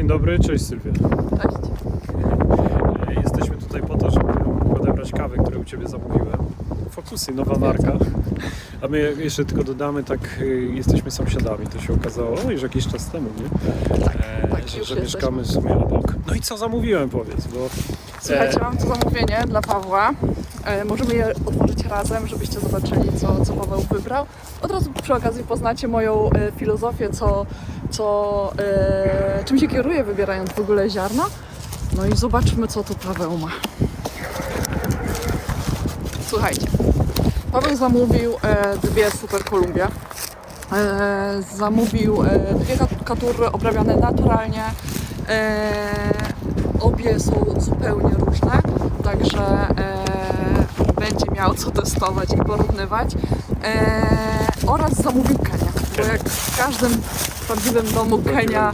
Dzień dobry, cześć Sylwia. Cześć. E, Jesteśmy tutaj po to, żeby odebrać kawę, którą u Ciebie zamówiłem. Fokusy, nowa marka. A my jeszcze tylko dodamy, tak e, jesteśmy sąsiadami, to się okazało no, już jakiś czas temu, nie? Tak, E, tak, że, już że jesteśmy. mieszkamy w sumie obok. No i co zamówiłem, powiedz, bo... Słuchajcie, mam to zamówienie dla Pawła. E, możemy je otworzyć razem, żebyście zobaczyli, co, co Paweł wybrał. Od razu przy okazji poznacie moją e, filozofię, co, co, e, czym się kieruję, wybierając w ogóle ziarna. No i zobaczmy, co tu Paweł ma. Słuchajcie, Paweł zamówił dwie Super Kolumbie. E, zamówił dwie kat- katury obrabiane naturalnie. E, obie są zupełnie różne, także e, będzie miał co testować i porównywać. E, oraz zamówił Kenię, bo jak w każdym prawdziwym domu Kenia,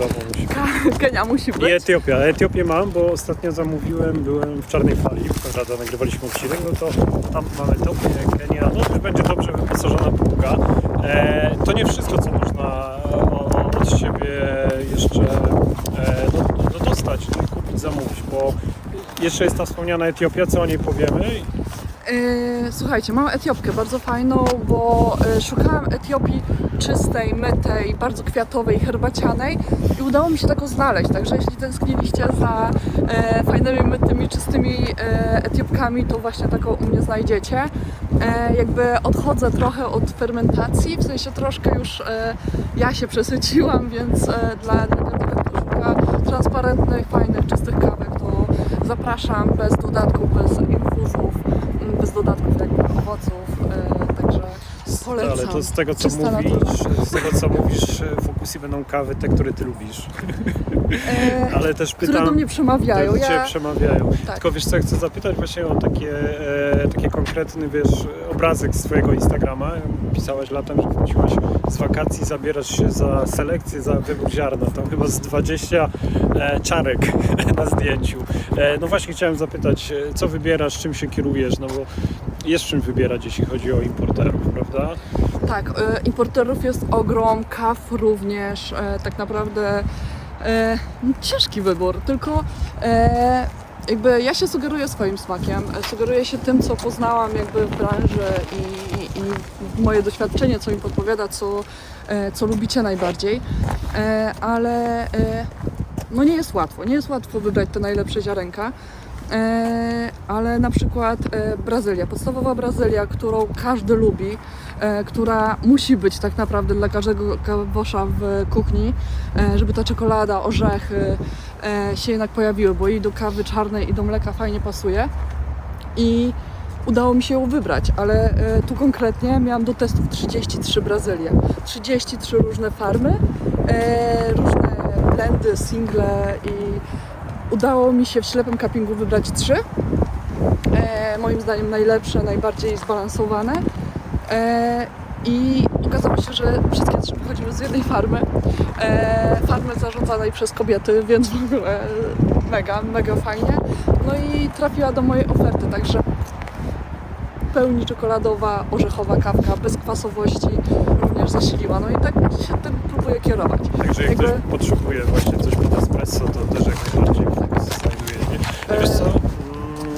Ka- Kenia musi I być. Etiopia. Etiopię mam, bo ostatnio zamówiłem, byłem w Czarnej Fali, prawda, nagrywaliśmy odcinek, no to tam mamy Etiopię, Kenia, no już będzie dobrze wyposażona półka. E, to nie wszystko, co można o, od siebie jeszcze e, no, no dostać, zamówić, bo jeszcze jest ta wspomniana Etiopia, co o niej powiemy. E, Słuchajcie, mam Etiopkę bardzo fajną, bo e, szukałam Etiopii czystej, mytej, bardzo kwiatowej, herbacianej i udało mi się taką znaleźć. Także jeśli tęskniliście za e, fajnymi, mytymi, czystymi Etiopkami, to właśnie taką u mnie znajdziecie. Jakby odchodzę trochę od fermentacji, w sensie troszkę już ja się przesyciłam, więc dla, dla szuka transparentnych, fajnych, czystych kawek, to zapraszam bez dodatków, bez infuzów, m, bez dodatków jakby owoców, e, także polecam. Ale to z tego, co Czysta mówisz, natura. z tego, co mówisz, fokusy będą kawy te, które ty lubisz. E, Ale też które pytam... do mnie przemawiają. Do Ja, przemawiają. Tak. Tylko wiesz co, chcę zapytać właśnie o takie, e, takie konkretny, wiesz, obrazek z Twojego Instagrama. Pisałaś latem, że wróciłaś z wakacji, zabierasz się za selekcję, za wybór ziarna. Tam chyba z 20 e, czarek na zdjęciu. E, no właśnie chciałem zapytać, e, co wybierasz, czym się kierujesz, no bo jest czym wybierać, jeśli chodzi o importerów, prawda? tak, importerów jest ogrom, kaw również, tak naprawdę ciężki wybór, tylko jakby ja się sugeruję swoim smakiem, sugeruję się tym, co poznałam jakby w branży i moje doświadczenie, co mi podpowiada, co, e, co lubicie najbardziej, e, ale e, no nie jest łatwo, nie jest łatwo wybrać te najlepsze ziarenka. Ale na przykład Brazylia, podstawowa Brazylia, którą każdy lubi, która musi być tak naprawdę dla każdego kawosza w kuchni, żeby ta czekolada, orzechy się jednak pojawiły, bo i do kawy czarnej, i do mleka fajnie pasuje. I udało mi się ją wybrać, ale e, tu konkretnie miałam do testów 33 Brazylie, 33 różne farmy, e, różne blendy, single i udało mi się w ślepym cuppingu wybrać trzy. E, moim zdaniem najlepsze, najbardziej zbalansowane. I okazało się, że wszystkie trzy pochodziły z jednej farmy. Farmy zarządzanej przez kobiety, więc w ogóle mega, mega fajnie. No i trafiła do mojej oferty, także pełni czekoladowa, orzechowa kawka, bez kwasowości również zasiliła. No i tak się tym próbuję kierować. Także jak Jakby- ktoś potrzebuje właśnie coś pod espresso, to też jak najbardziej znajduje, nie? Wiesz co?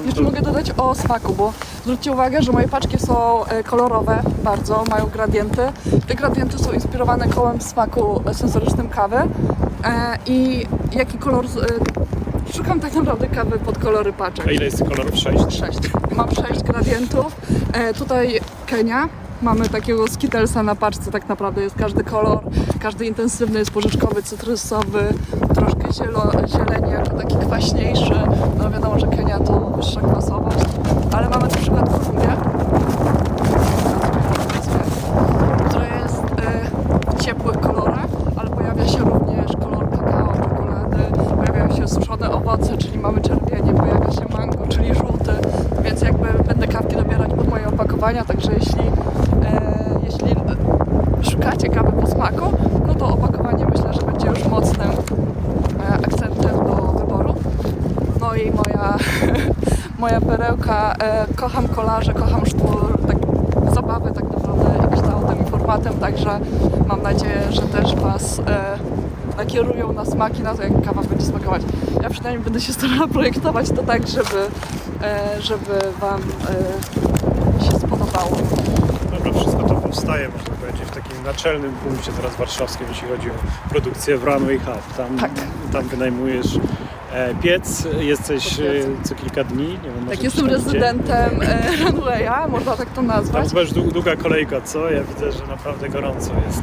Jeszcze mogę dodać o smaku, bo zwróćcie uwagę, że moje paczki są e, kolorowe bardzo, mają gradienty. Te gradienty są inspirowane kołem smaku sensorycznym kawy e, i jaki kolor... Szukam tak naprawdę kawy pod kolory paczek. A ile jest kolorów? Sześć? Sześć. Mam sześć gradientów. E, tutaj Kenia. Mamy takiego skittlesa na paczce, tak naprawdę jest każdy kolor, każdy intensywny jest porzeczkowy, cytrusowy, troszkę zielo, zieleniak, taki kwaśniejszy. No wiadomo, że Kenia to wyższa kwasowość, ale mamy na przykład Kolumbię, która jest e, w ciepłych kolorach, ale pojawia się również kolor kakao, czekolady, pojawiają się suszone owoce, czyli mamy czerwienie, pojawia się mango, czyli żółty, więc jakby będę kawki dobierać pod moje także jeśli, e, jeśli szukacie kawy po smaku, no to opakowanie myślę, że będzie już mocnym e, akcentem do wyboru. No i moja, moja perełka, e, kocham kolarze, kocham sztur, tak, zabawy tak naprawdę kształtem i formatem, także mam nadzieję, że też Was e, nakierują na smaki, na to jak kawa będzie smakować. Ja przynajmniej będę się starała projektować to tak, żeby, e, żeby Wam spodobało. Dobra, wszystko to powstaje, można powiedzieć, w takim naczelnym punkcie teraz warszawskim, jeśli chodzi o produkcję w Runway Hub. Tam, Tak. tam wynajmujesz e, piec, jesteś e, co kilka dni. Nie wiem, Tak, jestem tam rezydentem e, runwaya, można tak to Tam nazwać. chyba już dłu- długa kolejka, co? Ja widzę, że naprawdę gorąco jest.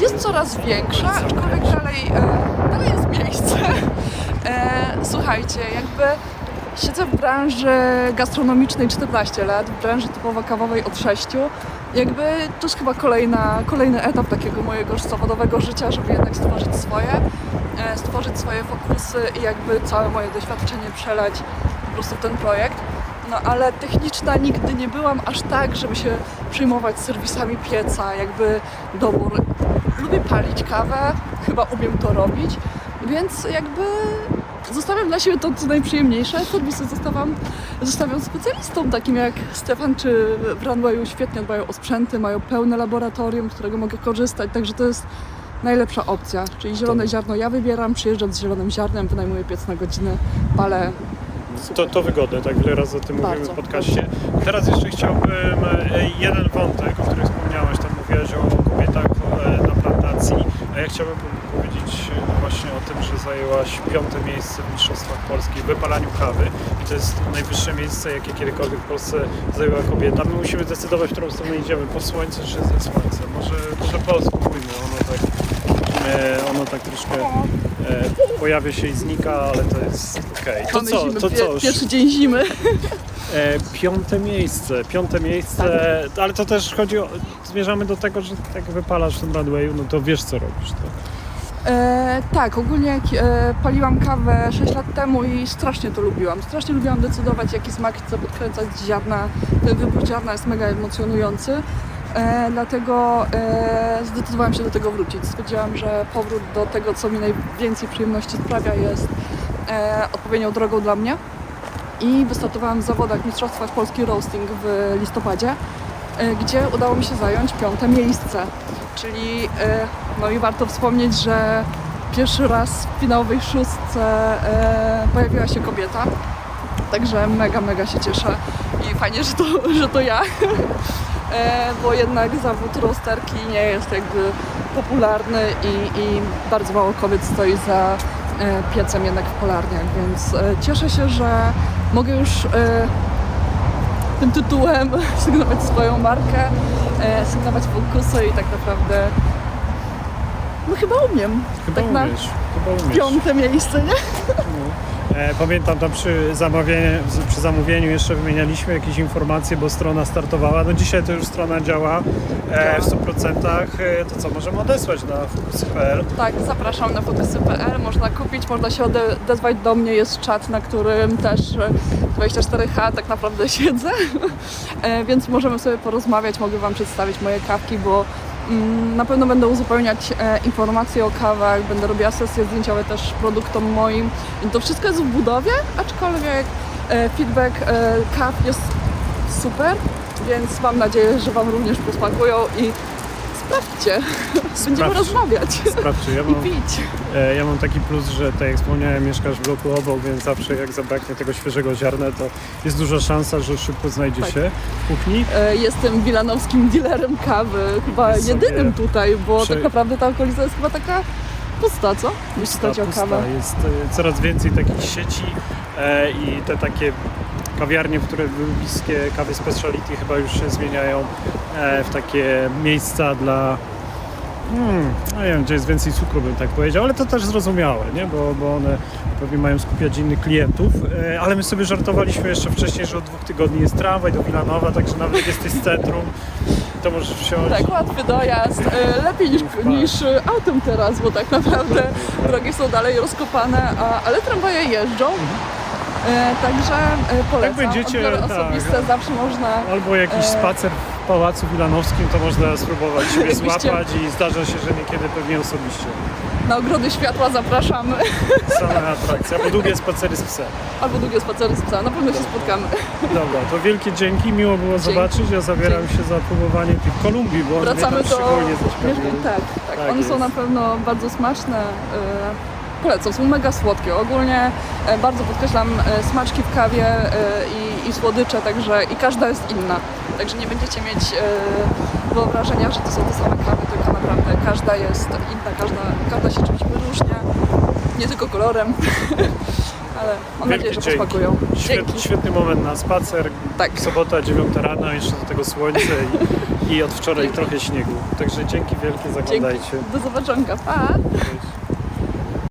Jest coraz większa, aczkolwiek dalej, dalej jest miejsce. Słuchajcie, jakby siedzę w branży gastronomicznej 14 lat, w branży typowo kawowej od 6. Jakby to jest chyba kolejna, kolejny etap takiego mojego zawodowego życia, żeby jednak stworzyć swoje, e, stworzyć swoje fokusy i jakby całe moje doświadczenie przelać po prostu w ten projekt. No ale techniczna nigdy nie byłam aż tak, żeby się przejmować serwisami pieca, jakby dobór. Lubię palić kawę, chyba umiem to robić, więc jakby zostawiam dla siebie to, co najprzyjemniejsze. Serwisy zostawiam, zostawiam specjalistom takim jak Stefan czy w Runwayu świetnie dbają o sprzęty, mają pełne laboratorium, z którego mogę korzystać, także to jest najlepsza opcja. Czyli zielone ziarno ja wybieram, przyjeżdżam z zielonym ziarnem, wynajmuję piec na godzinę, palę. To, to wygodne, tak wiele razy o tym mówimy Bardzo. w podcaście. Teraz jeszcze chciałbym e, jeden wątek, o którym wspomniałaś, tam mówiłaś o kobietach e, na plantacji, a ja chciałbym powiedzieć właśnie o tym, że zajęłaś piąte miejsce w Mistrzostwach Polski w wypalaniu kawy i to jest najwyższe miejsce, jakie kiedykolwiek w Polsce zajęła kobieta. My musimy zdecydować, w którą stronę idziemy, po słońce czy ze słońcem. Może, może polskujmy, ono tak, e, ono tak troszkę e, pojawia się i znika, ale to jest okej. To Mamy co, to co? Pierwszy dzień zimy. E, piąte miejsce, piąte miejsce, ale to też chodzi o, zmierzamy do tego, że jak wypalasz w tym no to wiesz co robisz. Tak? E, tak, ogólnie e, paliłam kawę 6 lat temu i strasznie to lubiłam. Strasznie lubiłam decydować, jaki smak chcę podkręcać ziarna. Ten wybór ziarna jest mega emocjonujący. E, dlatego e, zdecydowałam się do tego wrócić. Stwierdziłam, że powrót do tego, co mi najwięcej przyjemności sprawia, jest e, odpowiednią drogą dla mnie. I wystartowałam w zawodach Mistrzostwach Polski Roasting w listopadzie, e, gdzie udało mi się zająć piąte miejsce. Czyli e, no i warto wspomnieć, że pierwszy raz w finałowej szóstce e, pojawiła się kobieta. Także mega, mega się cieszę i fajnie, że to, że to ja. E, bo jednak zawód rosterki nie jest jakby popularny i, i bardzo mało kobiet stoi za e, piecem jednak w polarniach, więc cieszę się, że mogę już tym tytułem sygnować swoją markę, sygnować fokusy i tak naprawdę no chyba umiem. Chyba tak umiesz, chyba umiesz. piąte miejsce, nie? E, pamiętam tam przy, zamawieniu, przy zamówieniu jeszcze wymienialiśmy jakieś informacje, bo strona startowała. No dzisiaj to już strona działa e, w 100%. E, to co, możemy odesłać na fokusy.pl. Tak, zapraszam na fotosy.pl, można kupić, można się ode- odezwać do mnie, jest czat, na którym też e, 24H tak naprawdę siedzę, E, więc możemy sobie porozmawiać, mogę Wam przedstawić moje kawki, bo na pewno będę uzupełniać e, informacje o kawach, będę robiła sesje zdjęciowe też produktom moim. I to wszystko jest w budowie, aczkolwiek e, feedback e, kaw jest super, więc mam nadzieję, że Wam również posmakują i sprawdźcie, będziemy rozmawiać Sprawdźcie, ja i mam, pić. e, ja mam taki plus, że tak jak wspomniałem, mieszkasz w bloku obok, więc zawsze jak zabraknie tego świeżego ziarna, to jest duża szansa, że szybko znajdzie Tak. się w kuchni. E, Jestem wilanowskim dealerem kawy, chyba jedynym tutaj, bo prze- tak naprawdę ta okolica jest chyba taka pusta, co? Jeśli chodzi o kawę. Jest e, coraz więcej takich sieci e, i te takie kawiarnie, które były bliskie kawy speciality chyba już się zmieniają e, w takie miejsca dla hmm, no nie wiem, gdzie jest więcej cukru bym tak powiedział, ale to też zrozumiałe, nie? Bo, bo one pewnie mają skupiać innych klientów, e, ale my sobie żartowaliśmy jeszcze wcześniej, że od dwóch tygodni jest tramwaj do Wilanowa, także nawet jak jesteś z centrum, to możesz wsiąść. Tak, łatwy dojazd, e, lepiej niż, Tak. niż autem teraz, bo tak naprawdę drogi są dalej rozkopane, a, ale tramwaje jeżdżą. E, także e, polecam. będziecie, Odbiory tak. osobiste zawsze można Albo jakiś E, spacer w Pałacu Wilanowskim, to można spróbować siebie Jakbyście- złapać i zdarza się, że niekiedy pewnie osobiście. na ogrody światła zapraszam, Same atrakcje, albo długie spacery z psem. albo długie spacery z psa, na pewno się spotkamy. Dobra, to wielkie dzięki, miło było zobaczyć. Ja zabieram się za próbowanie tych Kolumbii, bo Wracamy mnie do... tam szczególnie Mieszkań, zaciekawiły. tak, tak, Tak one jest. są na pewno bardzo smaczne. e, Polecam, są mega słodkie. Ogólnie e, bardzo podkreślam e, smaczki w kawie e, i, i słodycze, także i każda jest inna. Także nie będziecie mieć wyobrażenia, że to są te same kawy, tylko naprawdę każda jest inna, każda, każda się czymś wyróżnia. Nie tylko kolorem, ale mam Wielkie nadzieję, że dzięki. posmakują. Świetny, świetny moment na spacer. Tak. Sobota 9 rano, jeszcze do tego słońce i, i od wczoraj trochę śniegu. Także dzięki wielkie, Dzięki. zaglądajcie. Do zobaczonka. Pa! Cześć.